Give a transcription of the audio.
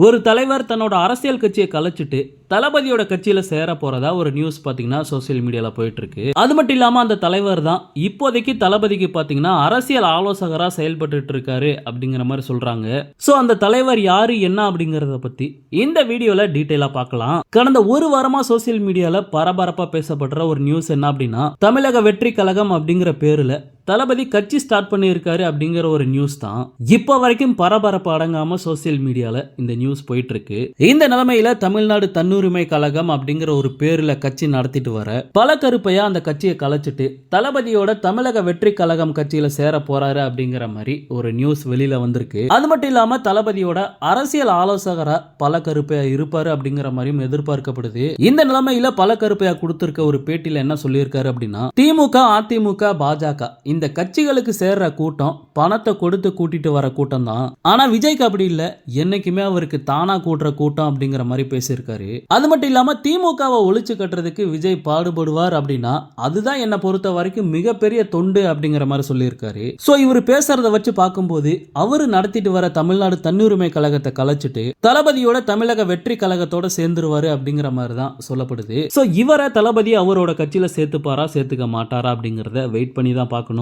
ஒரு தலைவர் தன்னோட அரசியல் கட்சியை கலைச்சிட்டு தளபதியோட கட்சியில சேர போறதா ஒரு நியூஸ் பாத்தீங்கன்னா சோசியல் மீடியால போயிட்டு இருக்கு அது மட்டும் இல்லாம அந்த தலைவர் தான் இப்போதைக்கு தளபதிக்கு பாத்தீங்கன்னா அரசியல் ஆலோசகரா செயல்பட்டு இருக்காரு அப்படிங்கிற மாதிரி சொல்றாங்க. சோ அந்த தலைவர் யாரு என்ன அப்படிங்கறத பத்தி இந்த வீடியோல டீட்டெயிலா பார்க்கலாம். கடந்த ஒரு வாரமா சோசியல் மீடியால பரபரப்பா பேசப்படுற ஒரு நியூஸ் என்ன அப்படின்னா தமிழக வெற்றி கழகம் அப்படிங்கிற பேருல தளபதி கட்சி ஸ்டார்ட் பண்ணியிருக்காரு அப்படிங்கிற ஒரு நியூஸ் தான். இப்போ வரைக்கும் பரபரப்பு அடங்காம சோசியல் மீடியால இந்த நியூஸ் போயிட்டு இருக்கு இந்த நிலைமையில தமிழ்நாடு தன்னுரிமை கழகம் அப்படிங்கிற ஒரு பேர்ல கட்சி நடத்திட்டு வர பல கருப்பையா அந்த கட்சியை கலைச்சிட்டு தளபதியோட தமிழக வெற்றி கழகம் கட்சியில சேர போறாரு அப்படிங்கிற மாதிரி ஒரு நியூஸ் வெளியில வந்திருக்கு. அது மட்டும் இல்லாம தளபதியோட அரசியல் ஆலோசகரா பல கருப்பையா இருப்பாரு அப்படிங்கிற மாதிரியும் எதிர்பார்க்கப்படுது. இந்த நிலைமையில பல கருப்பையா கொடுத்திருக்க ஒரு பேட்டியில என்ன சொல்லியிருக்காரு அப்படின்னா திமுக அதிமுக பாஜக இந்த கட்சிகளுக்கு சேர்ற கூட்டம் பணத்தை கொடுத்து கூட்டிட்டு வர கூட்டம் தான் ஆனா விஜய்க்கு அப்படி இல்ல. என்னைக்குமே அவருக்கு தானா கூட்டுற கூட்டம் அப்படிங்கிற மாதிரி பேசியிருக்காரு. அது மட்டும் இல்லாம திமுகவை ஒழிச்சு கட்டுறதுக்கு விஜய் பாடுபடுவார் அப்படின்னா அதுதான் என்னை பொறுத்த வரைக்கும் மிகப்பெரிய தொண்டு அப்படிங்கிற மாதிரி சொல்லியிருக்காரு. சோ இவர் பேசுறத வச்சு பார்க்கும்போது அவரு நடத்திட்டு வர தமிழ்நாடு தன்னுரிமை கழகத்தை கலைச்சிட்டு தளபதியோட தமிழக வெற்றி கழகத்தோட சேர்ந்துருவாரு அப்படிங்கிற மாதிரி தான் சொல்லப்படுது. சோ இவரை தளபதி அவரோட கட்சியில சேர்த்துப்பாரா சேர்த்துக்க மாட்டாரா அப்படிங்கறத வெயிட் பண்ணி தான் பார்க்கணும்.